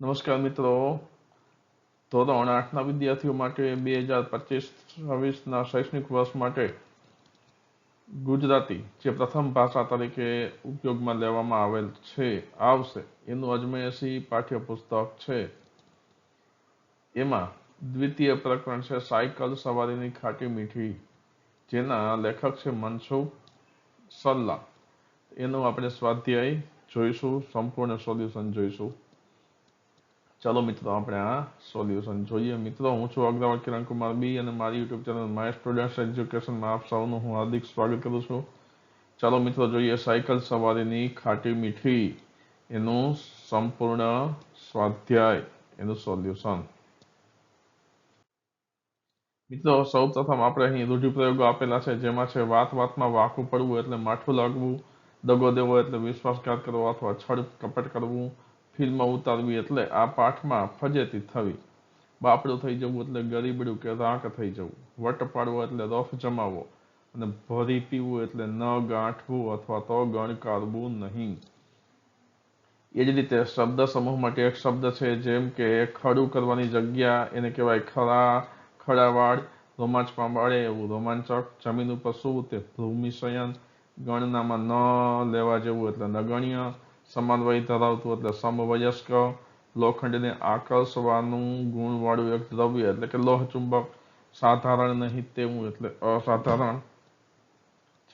નમસ્કાર મિત્રો. ધોરણ આઠના વિદ્યાર્થીઓ માટે બે હજાર પચીસ છવ્વીસના શૈક્ષણિક વર્ષ માટે ગુજરાતી જે પ્રથમ ભાષા તરીકે ઉપયોગમાં લેવામાં આવેલ છે, આવશે. એનું અજમેયસી પાઠ્યપુસ્તક છે. એમાં દ્વિતીય પ્રકરણ છે, સાયકલ સવારીની ખાટી મીઠી. જેના લેખક છે મનસુખ સલ્લા. એનું આપણે સ્વાધ્યાય જોઈશું, સંપૂર્ણ સોલ્યુશન જોઈશું. ચાલો મિત્રો, આપણે આ સોલ્યુશન જોઈએ. મિત્રો, હું છું અગ્રવાલ કિરણ કુમાર બી અને મારી યુટ્યુબ ચેનલ માય સ્ટુડન્ટ્સ એજ્યુકેશનમાં આપ સૌનું હું હાર્દિક સ્વાગત કરું છું. ચાલો મિત્રો, જોઈએ સાયકલ સવારીની ખાટી મીઠી. એનું સંપૂર્ણ સ્વાધ્યાય, એનું સોલ્યુશન. મિત્રો સૌ પ્રથમ આપણે અહીં રૂઢિપ્રયોગો આપેલા છે, જેમાં છે વાત વાતમાં વાકું પડવું એટલે માઠું લાગવું, દગો દેવો એટલે વિશ્વાસઘાત કરવો અથવા છળ કપટ કરવું ફિલ્મ ઉતારવી એટલે આ પાઠમાં ફજેતી થવી. બાપડું થઈ જવું એટલે ગરીબડું કે રાંક થઈ જવું. વટ પાડવો એટલે રફ જમાવો અને ભરી પીવું એટલે ન ગાંઠવું અથવા તો ગણકારવું નહીં. એ જ રીતે શબ્દ સમૂહ માટે એક શબ્દ છે જેમ કે ખડું કરવાની જગ્યા એને કહેવાય ખરા, ખડાવાડ, રોમાંચ પાડે એવું. રોમાંચક જમીન ઉપર શું તે ભૂમિશયન. ગણનામાં ન લેવા જેવું એટલે નગણ્ય. સમાનવય ધરાવતું એટલે સમવયસ્ક લોખંડને આકર્ષવાનું ગુણવાળું એક દ્રવ્ય એટલે કે લોહ ચુંબક, સાધારણ નહીં તેવું એટલે અસાધારણ,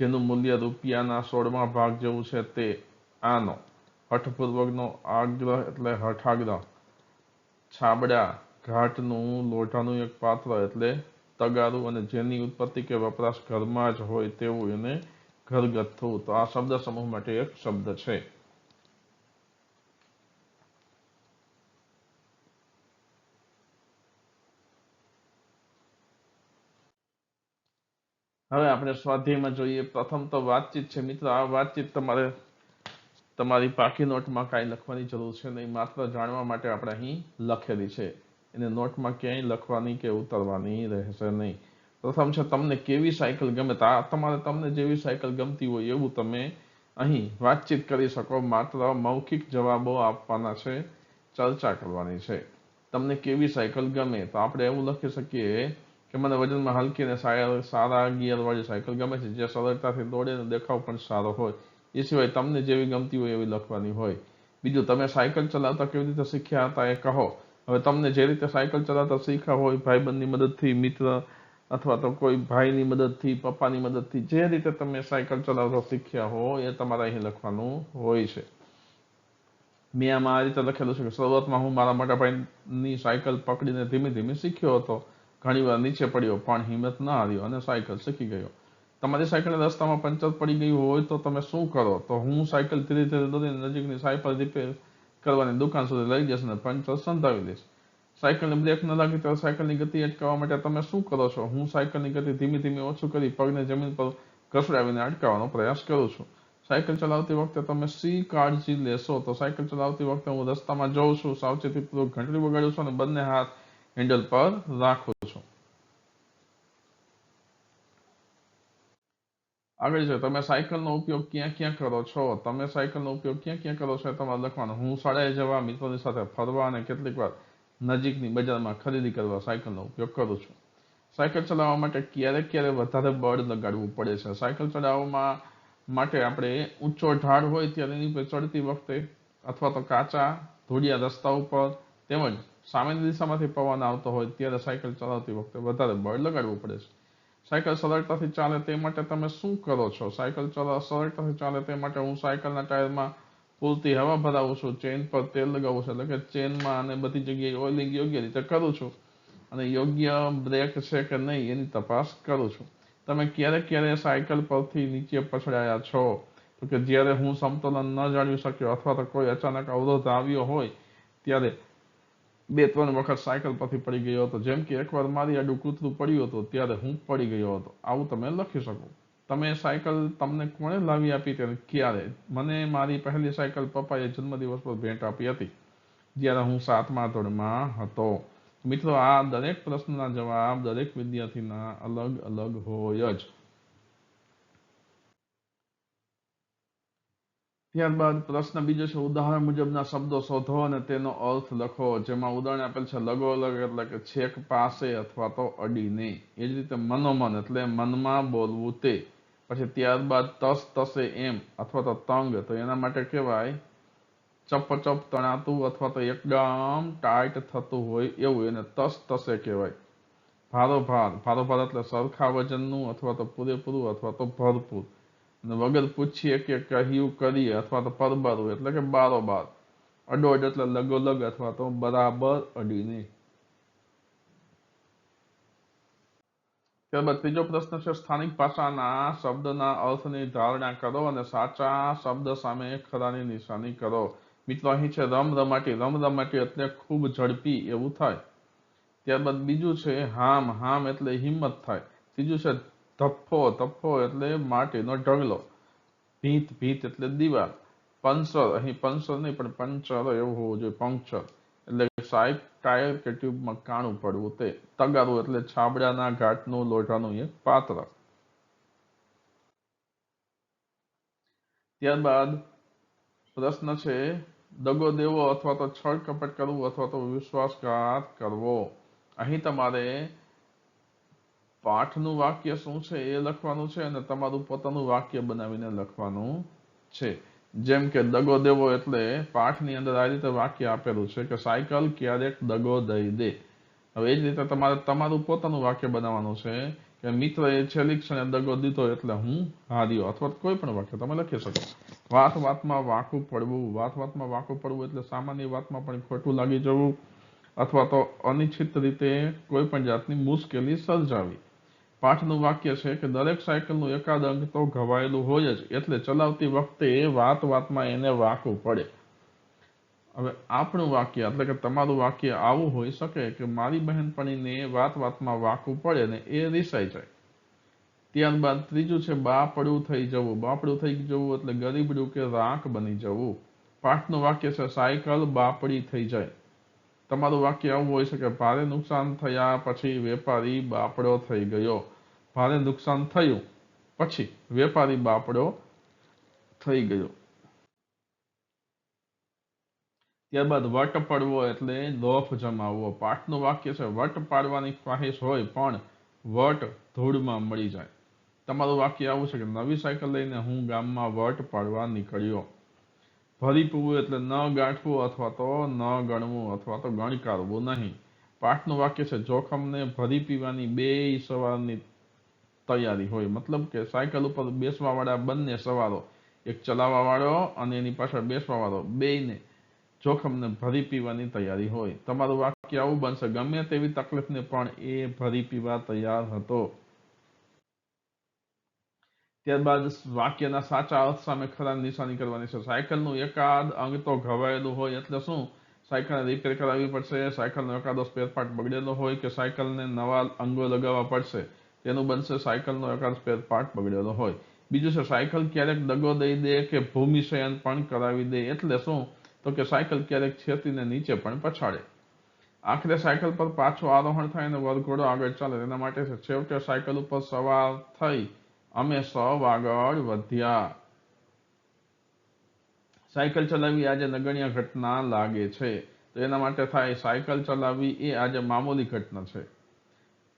જેનું મૂલ્ય રૂપિયાના સોળમા ભાગ જેવું છે તે. આનો હઠપૂર્વકનો આગ્રહ એટલે હઠાગ્રહ. છાબડા ઘાટનું લોઢાનું એક પાત્ર એટલે તગારું અને જેની ઉત્પત્તિ કે વપરાશ ઘરમાં જ હોય તેવું એને ઘરગથ્થું. તો આ શબ્દ સમૂહ માટે એક શબ્દ છે. હવે આપણે સ્વાધ્યાયમાં જોઈએ. પ્રથમ તો વાતચીત છે. મિત્રો, આ વાતચીત તમારે તમારી પાકી નોટમાં કાંઈ લખવાની જરૂર છે નહીં. માત્ર જાણવા માટે આપણે અહીં લખેલી છે. એને નોટમાં ક્યાંય લખવાની કે ઉતરવાની રહેશે નહીં. પ્રથમ છે, તમને કેવી સાયકલ ગમે? તો તમારે તમને જેવી સાયકલ ગમતી હોય એવું તમે અહીં વાતચીત કરી શકો. માત્ર મૌખિક જવાબો આપવાના છે, ચર્ચા કરવાની છે. તમને કેવી સાયકલ ગમે? તો આપણે એવું લખી શકીએ કે મને વજનમાં હલકી અને સારા ગિયરવાળી સાયકલ ગમે છે. જે સરળતાથી દોડે અને દેખાવ પણ સારો હોય. એ સિવાય તમને જેવી ગમતી હોય એવી લખવાની હોય. બીજું, તમે સાયકલ ચલાવતા કેવી રીતે શીખ્યા હતા એ કહો. હવે તમને જે રીતે સાયકલ ચલાવતા શીખ્યા હોય, ભાઈબંધની મદદથી, મિત્ર અથવા તો કોઈ ભાઈની મદદથી, પપ્પાની મદદથી, જે રીતે તમે સાયકલ ચલાવતા શીખ્યા હો એ તમારે અહીં લખવાનું હોય છે. મેં આમાં આ રીતે લખેલું છે કે શરૂઆતમાં હું મારા મોટા ભાઈની સાયકલ પકડીને ધીમે ધીમે શીખ્યો હતો. ઘણીવાર નીચે પડ્યો, પણ હિંમત ના હાર્યો અને સાયકલ શીખી ગયો. તમારી સાયકલ રસ્તામાં પંચર પડી ગયું હોય તો તમે શું કરો? તો હું સાયકલ ધીરે ધીરે દોરીને નજીકની સાયકલ રિપેર કરવાની દુકાન સુધી લઈ જઈશ અને પંચર સંતાવી દઈશ. સાયકલને બ્રેક ન લાગે તો સાયકલની ગતિ અટકાવવા માટે તમે શું કરો છો? હું સાયકલની ગતિ ધીમે ધીમે ઓછું કરી પગને જમીન પર ઘસડાવીને અટકાવવાનો પ્રયાસ કરું છું. સાયકલ ચલાવતી વખતે તમે સી કાળજી લેશો તો સાયકલ ચલાવતી વખતે હું રસ્તામાં જઉં છું સાવચેતીપૂર્વક ઘંટડી વગાડું છું અને બંને હાથ હેન્ડલ પર રાખું આગળ છે તમે સાયકલનો ઉપયોગ ક્યાં ક્યાં કરો છો? તમે સાયકલનો ઉપયોગ ક્યાં ક્યાં કરો છો તમારે લખવાનું. હું શાળાએ જવા, મિત્રોની સાથે ફરવા અને કેટલીક વાર નજીકની બજારમાં ખરીદી કરવા સાયકલનો ઉપયોગ કરું છું. સાયકલ ચલાવવા માટે ક્યારેક ક્યારેક વધારે બળ લગાડવું પડે છે. સાયકલ ચલાવવામાં માટે આપણે ઊંચો ઢાળ હોય ત્યારે એની પર ચડતી વખતે અથવા તો કાચા, ધોળિયા રસ્તા ઉપર તેમજ સામેની દિશામાંથી પવન આવતો હોય ત્યારે સાયકલ ચલાવતી વખતે વધારે બળ લગાડવું પડે છે. સાયકલ સરળતાથી ચાલે તે માટે તમે શું કરો છો? સાયકલ સરળતાથી ચાલે તે માટે હું સાયકલના ટાયરમાં પૂરતી હવા ભરાવું છું, ચેન પર તેલ લગાવું છું, એટલે કે ચેનમાં અને બધી જગ્યાએ ઓઇલિંગ યોગ્ય રીતે કરું છું અને યોગ્ય બ્રેક છે કે નહીં એની તપાસ કરું છું. તમે ક્યારે ક્યારે સાયકલ પરથી નીચે પછડાયા છો? તો કે જ્યારે હું સમતોલન ન જાળવી શક્યો અથવા તો કોઈ અચાનક અવરોધ આવ્યો હોય ત્યારે બે, ત્રણ વખત સાયકલ પરથી પડી ગયો હતો. જેમ કે એકવાર મારી આડું કૂતરું પડ્યું હતું, ત્યારે હું પડી ગયો હતો. આવું તમે લખી શકો. તમે સાયકલ તમને કોણે લાવી આપી ત્યારે ક્યારે? મને મારી પહેલી સાયકલ પપ્પાએ જન્મદિવસ પર ભેટ આપી હતી, જ્યારે હું સાતમા ધોરણમાં હતો. મિત્રો, આ દરેક પ્રશ્નના જવાબ દરેક વિદ્યાર્થીના અલગ અલગ હોય જ. ત્યારબાદ પ્રશ્ન બીજો છે, ઉદાહરણ મુજબના શબ્દો શોધો અને તેનો અર્થ લખો, જેમાં ઉદાહરણ આપેલ છે લગોલગ એટલે કે છેક પાસે અથવા તો અડીને. એ જ રીતે મનોમન એટલે મનમાં બોલવું તે. પછી ત્યારબાદ તસ તસે એમ અથવા તો તંગ, તો એના માટે કહેવાય ચપચપ, તણાતું અથવા તો એકદમ ટાઈટ થતું હોય એવું એને તસ તસે કહેવાય. ભારોભાર ભારોભાર એટલે સરખા વજનનું અથવા તો પૂરેપૂરું અથવા તો ભરપૂર. વગર પૂછીએ કે કહ્યું કરીએ અથવા તો પરબરું, એટલે કે બારોબાર. અડોડ એટલે લગોલગ અથવા તો બરાબર અડીને. ત્યારબાદ ત્રીજો પ્રશ્ન છે, સ્થાનિક ભાષાના શબ્દના અર્થની ધારણા કરો અને સાચા શબ્દ સામે ખરાની નિશાની કરો. મિત્રો, અહીં છે રમ રમાટી. રમ રમાટી એટલે ખૂબ ઝડપી એવું થાય. ત્યારબાદ બીજું છે, હામ. હામ એટલે હિંમત થાય. ત્રીજું છે ધફ્ફો ધફ્ફો એટલે માટીનો ઢગલો. ભીત ભીત એટલે દીવાલ. પંચર, અહીં પંચર નહીં, પણ પંચર એવું હોવું જોઈએ, પંક્ચર. એટલે સાહેબ, ટાયર કે ટ્યુબમાં કાણું પડવું તે. તગારું એટલે છાબડાના ઘાટનું લોઢાનું એક પાત્ર. ત્યારબાદ પ્રશ્ન છે, દગો દેવો અથવા તો છળ કપટ કરવું અથવા તો વિશ્વાસઘાત કરવો. અહીં તમારે પાઠનું વાક્ય શું છે એ લખવાનું છે અને તમારું પોતાનું વાક્ય બનાવીને લખવાનું છે. જેમ કે દગો દેવો એટલે પાઠની અંદર આ રીતે વાક્ય આપેલું છે કે સાયકલ ક્યારેક દગો દઈ દે. હવે એ જ રીતે તમારે તમારું પોતાનું વાક્ય બનાવવાનું છે કે મિત્ર એ છેલ્લી ક્ષણે દગો દીધો એટલે હું હાર્યો. અથવા કોઈ પણ વાક્ય તમે લખી શકો વાત વાતમાં વાંકું પડવું, વાત વાતમાં વાંકું પડવું એટલે સામાન્ય વાતમાં પણ ખોટું લાગી જવું અથવા તો અનિચ્છિત રીતે કોઈ પણ જાતની મુશ્કેલી સર્જાવી. પાઠનું વાક્ય છે કે દરેક સાયકલનું એકાદ અંગ તો ઘવાયેલું હોય જ, એટલે ચલાવતી વખતે વાત વાતમાં એને વાંકવું પડે. હવે આપણું વાક્ય, એટલે કે તમારું વાક્ય આવું હોઈ શકે કે મારી બહેનપણીને વાત વાતમાં વાંકવું પડે ને એ રિસાઈ જાય. ત્યારબાદ ત્રીજું છે બાપડું થઈ જવું. બાપડું થઈ જવું એટલે ગરીબડું કે રાખ બની જવું. પાઠનું વાક્ય છે સાયકલ બાપડી થઈ જાય. તમારું વાક્ય આવું હોઈ શકે, ભારે નુકસાન થયા પછી વેપારી બાપડો થઈ ગયો. ભારે નુકસાન થયું. પછી વેપારી બાપડો થઈ ગયો. ત્યારબાદ વટ પડવો એટલે લોફ જમાવવો. પાઠનું વાક્ય છે, વટ પાડવાની ખ્વાહિશ હોય પણ વટ ધૂળમાં મળી જાય. તમારું વાક્ય આવું છે કે, નવી સાયકલ લઈને હું ગામમાં વટ પાડવા નીકળ્યો. ભરી પીવું એટલે ન ગાંઠવું અથવા તો ન ગણવું અથવા તો ગણકારવું નહીં. પાઠનું વાક્ય છે, જોખમને ભરી પીવાની બે સવારની તૈયારી હોય. મતલબ કે સાયકલ ઉપર બેસવા વાળા બંને સવારો, એક ચલાવવા વાળો અને એની પાછળ બેસવા વાળો બેયને જોખમને ભરી પીવાની તૈયારી હોય. તમારું વાક્ય આવું બનશે. ગમે તેવી તકલીફને પણ એ ભરી પીવા તૈયાર હતો. ત્યારબાદ વાક્યના સાચા અર્થ સામે ખરા નિશાની કરવાની છે. સાયકલનું એકાદ અંગ તો ઘવાયેલું હોય એટલે શું? સાયકલ રિપેર કરાવવી પડશે. સાયકલનો એકાદો સ્પેર પાર્ટ બગડેલો હોય કે સાયકલને નવા અંગો લગાવવા પડશે? તેનું બનશે સાયકલનો એકાદ સ્પેર પાર્ટ બગડેલો હોય. બીજું છે, સાયકલ ક્યારેક દગો દઈ દે કે ભૂમિશયન પણ કરાવી દે એટલે શું? તો કે સાયકલ ક્યારેક છેતીને નીચે પણ પછાડે. આખરે સાયકલ પર પાછું આરોહણ થાય અને વરઘોડો આગળ ચાલે. તેના માટે છેવટે સાયકલ ઉપર સવાર થઈ અમે સૌ આગળ વધ્યા. સાયકલ ચલાવવી આજે નગણ્ય ઘટના લાગે છે. તો એના માટે થાય, સાયકલ ચલાવવી એ આજે મામૂલી ઘટના છે.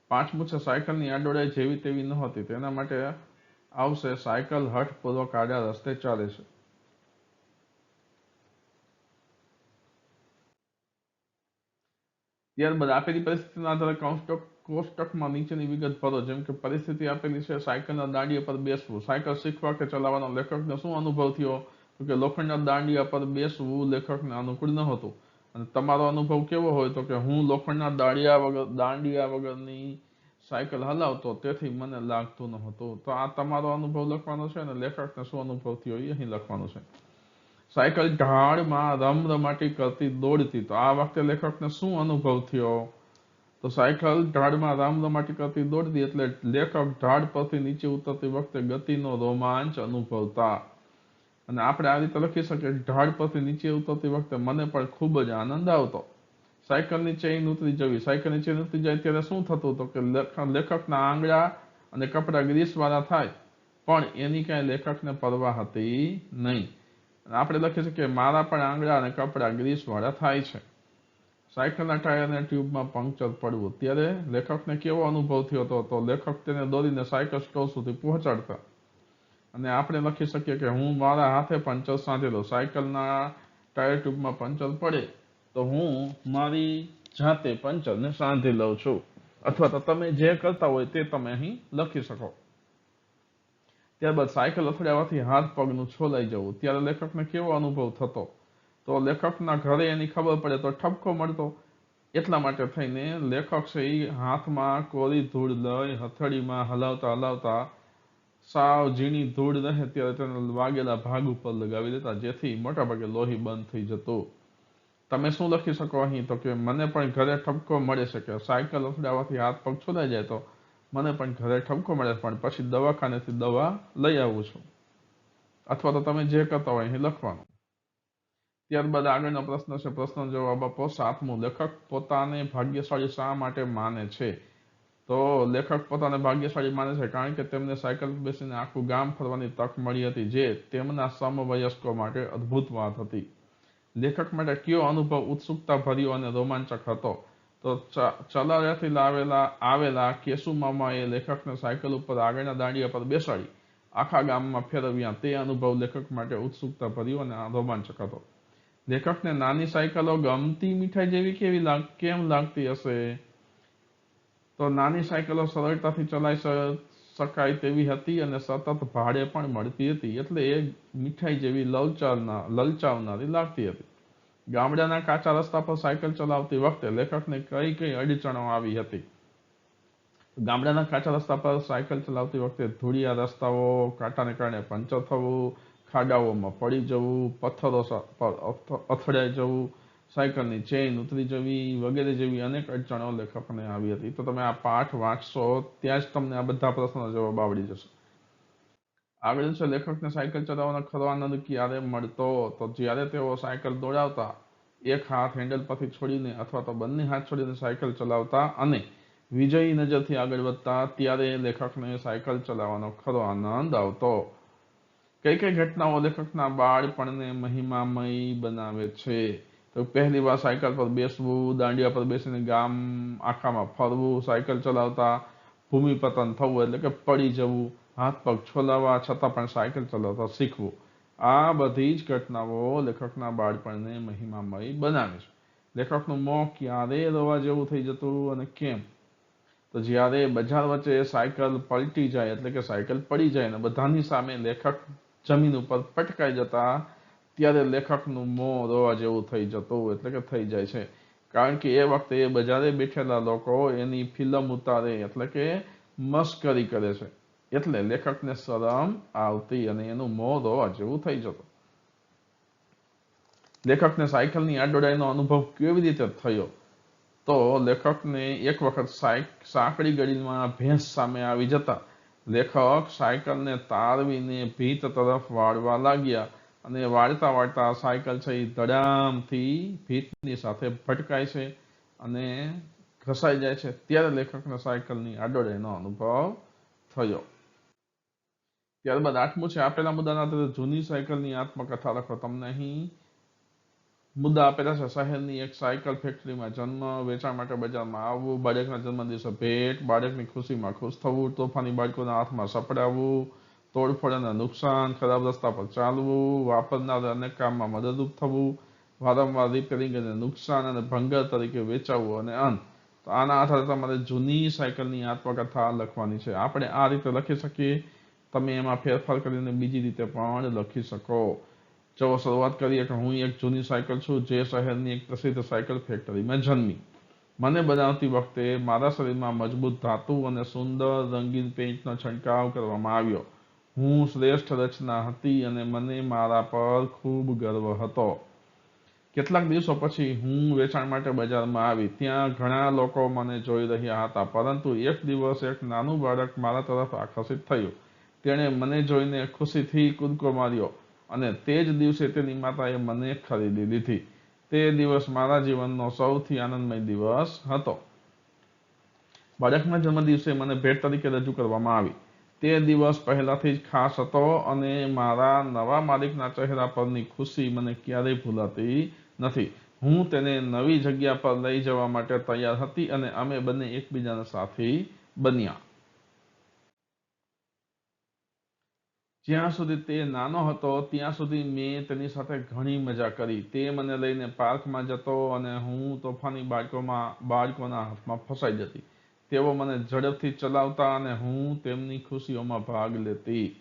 પાંચમું છે સાયકલની આડોડાઈ જેવી તેવી નહોતી. તેના માટે આવશે સાયકલ હઠપૂર્વક આડા રસ્તે ચાલે છે. ત્યારબાદ આપેલી પરિસ્થિતિના આધારે કોષ્ટક કોષ્ટકમાં નીચેની વિગત ભરો. જેમ કે પરિસ્થિતિ આપેલી છે, સાયકલના દાંડિયા પર બેસવું. સાયકલ શીખવા કે ચલાવવાનો લેખકને શું અનુભવ થયો? તો કે લોખંડના દાંડિયા પર બેસવું લેખકને અનુકૂળ ન હતું. અને તમારો અનુભવ કેવો હોય? તો કે હું લોખંડના દાંડિયા વગર દાંડિયા વગરની સાયકલ હલાવતો તેથી મને લાગતું ન હતું તો આ તમારો અનુભવ લખવાનો છે અને લેખકને શું અનુભવ થયો? એ અહીં લખવાનું છે. સાયકલ ઢાળમાં રમરમાટી કરતી દોડતી. તો આ વખતે લેખકને શું અનુભવ થયો? તો સાયકલ ઢાળમાં રમરમાટી કરતી દોડતી એટલે લેખક ઢાળ પરથી નીચે ઉતરતી વખતે ગતિનો રોમાંચ અનુભવતા. અને આપણે આ રીતે લખી શકીએ ઢાળ પરથી નીચે ઉતરતી વખતે મને પણ ખૂબ જ આનંદ આવતો. સાયકલની ચેઇન ઉતરી જવી. સાયકલની ચેઇન ઉતરી જાય ત્યારે શું થતું તો કે લેખકના આંગળા અને કપડા ગ્રીસવાળા થાય, પણ એની કાંઈ લેખકને પરવા હતી નહીં. આપણે લખી શકીએ, મારા પણ આંગળા અને કપડાં ગ્રીસવાળા થાય છે. સાયકલના ટાયરને ટ્યુબમાં પંક્ચર પડવું. ત્યારે લેખકને કેવો અનુભવ થયો હતો? તો લેખક તેને દોરીને સાયકલ સ્ટોર સુધી પહોંચાડતા અને આપણે લખી શકીએ કે હું મારા હાથે પંચર સાંધેલો. સાયકલના ટાયર ટ્યુબમાં પંચર પડે તો હું મારી જાતે પંચરને સાંધી લઉં છું. અથવા તો તમે જે કરતા હોય તે તમે અહીં લખી શકો. ત્યારબાદ સાયકલ અથડાવાથી હાથ પગનું છોલાઈ જવું. ત્યારે લેખકને કેવો અનુભવ થતો? તો લેખકના ઘરે એની ખબર પડે તો ઠપકો મળતો. એટલા માટે થઈને લેખક છે એ હાથમાં કોરી ધૂળ લઈ હથેળીમાં હલાવતા હલાવતા સાવ ઝીણી ધૂળ રહે ત્યારે તેને વાગેલા ભાગ ઉપર લગાવી દેતા, જેથી મોટાભાગે લોહી બંધ થઈ જતું. તમે શું લખી શકો અહીં? તો કે મને પણ ઘરે ઠપકો મળે શકે સાયકલ અથડાવાથી હાથ પગ છોડાઈ જાય તો મને પણ ઘરે ઠપકો મળે, પણ પછી દવાખાનેથી દવા લઈ આવું છું. અથવા તો તમે જે કરતા હોય અહીં લખવાનું. ત્યારબાદ આગળનો પ્રશ્ન છે પ્રશ્ન જવાબ આપો. સાતમું, લેખક પોતાને ભાગ્યશાળી શા માટે માને છે? તો લેખક પોતાને ભાગ્યશાળી માને છે કારણ કે તેમને સાયકલ બેસીને આખું ગામ ફરવાની તક મળી હતી જે તેમના સમવયસ્કો માટે અદ્ભુત વાત હતી. લેખક માટે કયો અનુભવ ઉત્સુકતા ભર્યો અને રોમાંચક હતો? તો ચલાવ્યાથી લાવેલા, આવેલા કેશુ મામાએ લેખકને સાયકલ ઉપર આગળના દાંડિયા પર બેસાડી આખા ગામમાં ફેરવ્યા. તે અનુભવ લેખક માટે ઉત્સુકતા ભર્યો અને રોમાંચક હતો. લેખકને નાની સાયકલો ગમતી મીઠાઈ જેવી કેવી કેમ લાગતી હશે? તો નાની સાયકલો સરળતાથી ચલાવી શકાય તેવી હતી અને સતત ભાડે પણ મળતી હતી. એટલે એ મીઠાઈ જેવી લલચાવના, લલચાવનારી લાગતી હતી. ગામડાના કાચા રસ્તા પર સાયકલ ચલાવતી વખતે લેખકને કઈ કઈ અડચણો આવી હતી. ગામડાના કાચા રસ્તા પર સાયકલ ચલાવતી વખતે ધૂળિયા રસ્તાઓ, કાંટાને કારણે પંચર થવું, ખાડાઓમાં પડી જવું, પથ્થરો અથડાઈ જવું સાયકલની ચેઇન ઉતરી જવી વગેરે જેવી અનેક અડચણો લેખકને આવી હતી. તો તમે આ પાઠ વાંચશો, ત્યાં જ તમને આ બધા પ્રશ્નોનો જવાબ આવડી જશે. આગળ છે, લેખકને સાયકલ ચલાવવાનો ખરો આનંદ ક્યારે મળતો? તો જ્યારે તેઓ સાયકલ દોડાવતા, એક હાથ હેન્ડલ પરથી છોડીને અથવા તો બંને હાથ છોડીને સાયકલ ચલાવતા અને વિજયી નજરથી આગળ વધતા, ત્યારે લેખકને સાયકલ ચલાવવાનો ખરો આનંદ આવતો. કઈ કઈ ઘટનાઓ લેખકના બાળપણને મહિમામય બનાવે છે? તો પહેલી વાર સાયકલ પર બેસવું, દાંડિયા પર બેસીને ગામ આખામાં ફરવું, સાયકલ ચલાવતા ભૂમિપતન થવું એટલે કે પડી જવું, હાથ પગ છોલાવા છતાં પણ સાયકલ ચલાવતા શીખવું. આ બધી જ ઘટનાઓ લેખકના બાળપણને મહિમામય બનાવે છે. લેખકનું મોં ક્યારે રોવા જેવું થઈ જતું અને કેમ? તો જ્યારે બજાર વચ્ચે સાયકલ પલટી જાય એટલે કે સાયકલ પડી જાય ને બધાની સામે લેખક જમીન ઉપર પટકાઈ જતા ત્યારે લેખકનું મોં રોવા જેવું થઈ જતું એટલે કે થઈ જાય છે. કારણ કે એ વખતે એ બજારે બેઠેલા લોકો એની ફિલ્મ ઉતારે એટલે કે મસ્કરી કરે છે. એટલે લેખકને શરમ આવતી અને એનું મોં રોવા જેવું થઈ જતું. લેખકને સાયકલની આડોડાઈનો અનુભવ કેવી રીતે થયો? તો લેખકને એક વખત સાંકડી ગળીમાં ભેંસ સામે આવી જતા લેખક સાયકલને તારવીને ભીત તરફ વાળવા લાગ્યા. અને વાળતા વાળતા સાયકલ છે એ ધડામથી ભીતની સાથે ભટકાય છે અને ઘસાઈ જાય છે. ત્યારે લેખકને સાયકલની આડોડેનો અનુભવ થયો. ત્યારબાદ આઠમું છે, આપેલા મુદ્દાના આધારે જૂની સાયકલની આત્મકથા લખો. તમને અહીં મુદ્દા આપેલા છે. શહેરની એક સાયકલ ફેક્ટરીમાં જન્મ, વેચાણ માટે બજારમાં આવવું, બાળકના જન્મદિવસે ભેટ, બાળકની ખુશીમાં ખુશ થવું, તોફાની બાળકોના હાથમાં સપડાવવું તોડફોડ અને નુકસાન, ખરાબ રસ્તા પર ચાલવું, વાપરનાર અનેક કામમાં મદદરૂપ થવું, વારંવાર રિપેરિંગ અને નુકસાન અને ભંગાર તરીકે વેચાવવું અને અંત તો આના આધારે તમારે જૂની સાયકલની આત્મકથા લખવાની છે. આપણે આ રીતે લખી શકીએ. તમે એમાં ફેરફાર કરીને બીજી રીતે પણ લખી શકો. ચલો શરૂઆત કરીએ કે હું એક જૂની સાયકલ છું, જે શહેરની એક પ્રસિદ્ધ સાયકલ ફેક્ટરીમાં જન્મી. મને બનાવતી વખતે મારા શરીરમાં મજબૂત ધાતુ અને સુંદર રંગીન પેઇન્ટનો છંટકાવ કરવામાં આવ્યો. હું શ્રેષ્ઠ રચના હતી અને મને મારા પર ખૂબ ગર્વ હતો. કેટલાક દિવસો પછી હું વેચાણ માટે બજારમાં આવી. ત્યાં ઘણા લોકો મને જોઈ રહ્યા હતા, પરંતુ એક દિવસ એક નાનું બાળક મારા તરફ આકર્ષિત થયું. તેણે મને જોઈને ખુશીથી કૂદકો માર્યો અને તે જ દિવસે તેની માતાએ મને ખરીદી લીધી. તે દિવસ મારા જીવનનો સૌથી આનંદમય દિવસ હતો. બાળકના જન્મદિવસે મને ભેટ તરીકે રજૂ કરવામાં આવી. તે દિવસ પહેલાથી જ ખાસ હતો અને મારા નવા માલિકના ચહેરા પરની ખુશી મને ક્યારેય ભૂલાતી નથી. હું તેને નવી જગ્યા પર લઈ જવા માટે તૈયાર હતી અને અમે બંને એકબીજાના સાથી બન્યા. જ્યાં સુધી તે નાનો હતો, ત્યાં સુધી મેં તેની સાથે ઘણી મજા કરી. તે મને લઈને પાર્કમાં જતો અને હું તોફાની બાળકોમાં, બાળકોના હાથમાં ફસાઈ જતી. તેઓ મને ઝડપથી ચલાવતા અને હું તેમની ખુશીઓમાં ભાગ લેતી.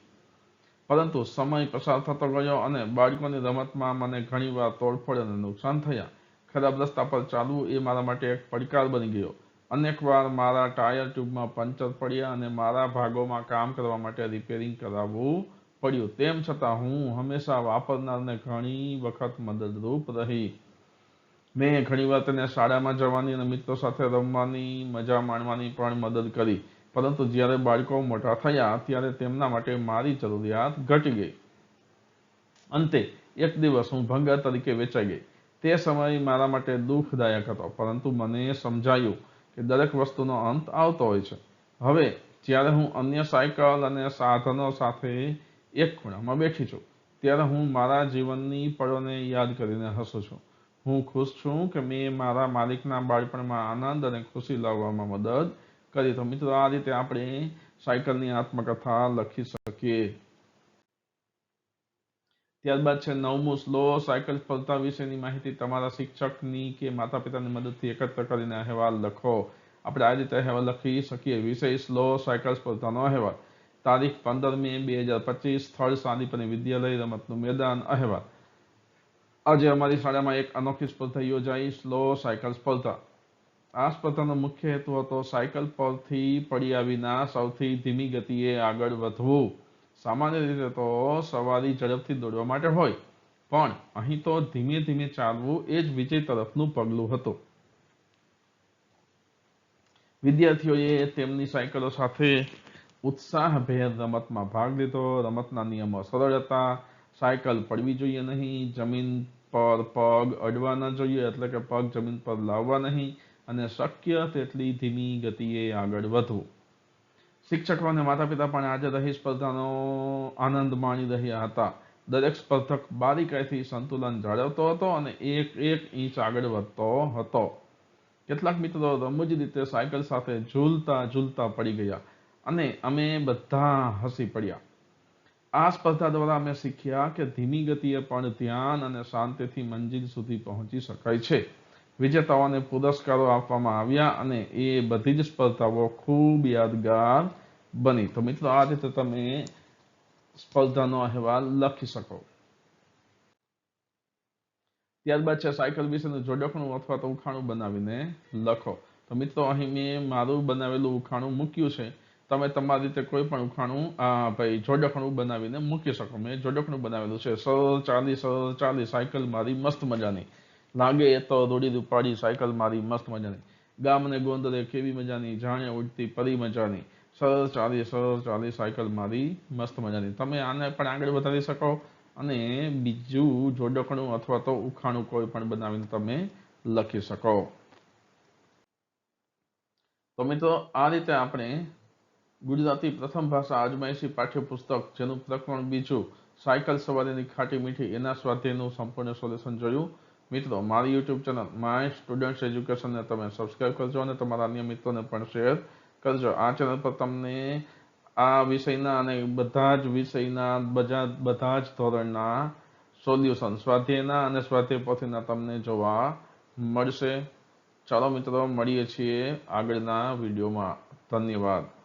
પરંતુ સમય પસાર થતો ગયો અને બાળકોની રમતમાં મને ઘણીવાર તોડફોડ અને નુકસાન થયા. ખરાબ રસ્તા પર ચાલવું એ મારા માટે એક પડકાર બની ગયો. અનેકવાર મારા ટાયર ટ્યુબમાં પંચર પડ્યા અને મારા ભાગોમાં કામ કરવા માટે રિપેરિંગ કરાવવું પડ્યું. તેમ છતાં હું હંમેશા વાપરનારને ઘણી વખત મદદરૂપ રહી. મેં ઘણીવાર તેને શાળામાં જવાની અને મિત્રો સાથે રમવાની, મજા માણવાની પણ મદદ કરી. પરંતુ જ્યારે બાળકો મોટા થયા, ત્યારે તેમના માટે મારી જરૂરિયાત ઘટી ગઈ. અંતે, એક દિવસ હું ભંગા તરીકે વેચાઈ ગઈ. તે સમય મારા માટે દુઃખદાયક હતો, પરંતુ મને સમજાયું કે દરેક વસ્તુનો અંત આવતો હોય છે. હવે, જ્યારે હું અન્ય સાયકલ અને સાધનો સાથે એક ખૂણામાં બેઠી છું, ત્યારે હું મારા જીવનની પળોને યાદ કરીને હસું છું. હું ખુશ છું કે મેં મારા માલિકના બાળપણમાં આનંદ અને ખુશી લાવવામાં મદદ કરી. તો મિત્રો, આ રીતે આપણે સાયકલની આત્મકથા લખી શકીએ. ત્યારબાદ છે નવમો સ્લો સાયકલ સ્પર્ધા વિશેની માહિતી તમારા શિક્ષકની કે માતા પિતાની મદદથી એકત્ર કરીને અહેવાલ લખો. આપણે આ રીતે અહેવાલ લખી શકીએ. વિષય સ્લો સાયકલ સ્પર્ધાનો અહેવાલ. તારીખ પંદર મે બે હજાર પચીસ, સ્થળ સાદીપની વિદ્યાલય રમતનું મેદાન, અહેવાલ. આજે અમારી શાળામાં એક અનોખી સ્પર્ધા યોજાઈ, સ્લો સાયકલ સ્પર્ધા. આ સ્પર્ધાનો મુખ્ય હેતુ હતો સાયકલ પરથી પડ્યા વિના સૌથી ધીમી ગતિએ આગળ વધવું. સામાન્ય રીતે તો સવારી ઝડપથી દોડવા માટે હોય, પણ અહીં તો ધીમે ધીમે ચાલવું એ જ વિજય તરફનું પગલું હતું. વિદ્યાર્થીઓએ તેમની સાયકલો સાથે ઉત્સાહભેર રમતમાં ભાગ લીધો. રમતના નિયમો સરળ હતા. સાયકલ પડવી જોઈએ નહીં, જમીન પર પગ અડવા ન જોઈએ, એટલે કે પગ જમીન પર લાવવા નહીં, અને શક્ય તેટલી ધીમી ગતિએ આગળ વધવું. શિક્ષકો અને માતા પિતા પણ આજે રહી સ્પર્ધાનો આનંદ માણી રહ્યા હતા. દરેક સ્પર્ધક બારીકાઈથી સંતુલન જાળવતો હતો અને એક એક ઇંચ આગળ વધતો હતો. કેટલાક મિત્રો રમૂજ રીતે સાયકલ સાથે ઝૂલતા ઝૂલતા પડી ગયા અને અમે બધા હસી પડ્યા. આ સ્પર્ધા દ્વારા અમે શીખ્યા કે ધીમી ગતિએ પણ ધ્યાન અને શાંતિથી મંજિલ સુધી પહોંચી શકાય છે. વિજેતાઓને પુરસ્કારો આપવામાં આવ્યા અને એ બધી જ સ્પર્ધાઓ ખૂબ યાદગાર બની. તો મિત્રો, આ રીતે તમે સ્પર્ધાનો અહેવાલ લખી શકો. ત્યારબાદ છે, સાયકલ વિશેનું જોડકણું અથવા તો ઉખાણું બનાવીને લખો. તો મિત્રો, અહીં મેં મારું બનાવેલું ઉખાણું મૂક્યું છે. તમે તમારી રીતે કોઈ પણ ઉખાણું ભાઈ જોડકણું બનાવીને મૂકી શકો. મેં જોડકણું બનાવેલું છે. સરળ, ચાલી સરળ, ચાલી, સાયકલ મારી મસ્ત મજાની. લાગે એ તો દોડી રૂપાડી સાયકલ મારી મસ્ત મજાની. ગામને ગોંદરે કેવી મજાની, જાણે ઉડતી, પરી મજાની. સરળ, ચાલી સરળ, ચાલી, સાયકલ મારી મસ્ત મજાની. તમે આને પણ આગળ વધારી શકો અને બીજું જોડકણું અથવા તો ઉખાણું કોઈ પણ બનાવીને તમે લખી શકો. તો મિત્રો, આ રીતે આપણે ગુજરાતી પ્રથમ ભાષા આજમાયશી પાઠ્યપુસ્તક, જેનું પ્રકરણ બીજું, સાયકલ સવારીની ખાટી મીઠી એના સ્વાધ્યાયનું સંપૂર્ણ સોલ્યુશન જોયું. મિત્રો, મારી યુટ્યુબ ચેનલ માય સ્ટુડન્ટ્સ એજ્યુકેશનને તમે સબસ્ક્રાઈબ કરજો અને તમારા અન્ય મિત્રોને પણ શેર કરજો. આ ચેનલ પર તમને આ વિષયના અને બધા જ વિષયના બધા બધા જ ધોરણના સોલ્યુશન, સ્વાધ્યાયના અને સ્વાધ્યાય પોથીના તમને જોવા મળશે. ચાલો મિત્રો, મળીએ છીએ આગળના વિડીયોમાં. ધન્યવાદ.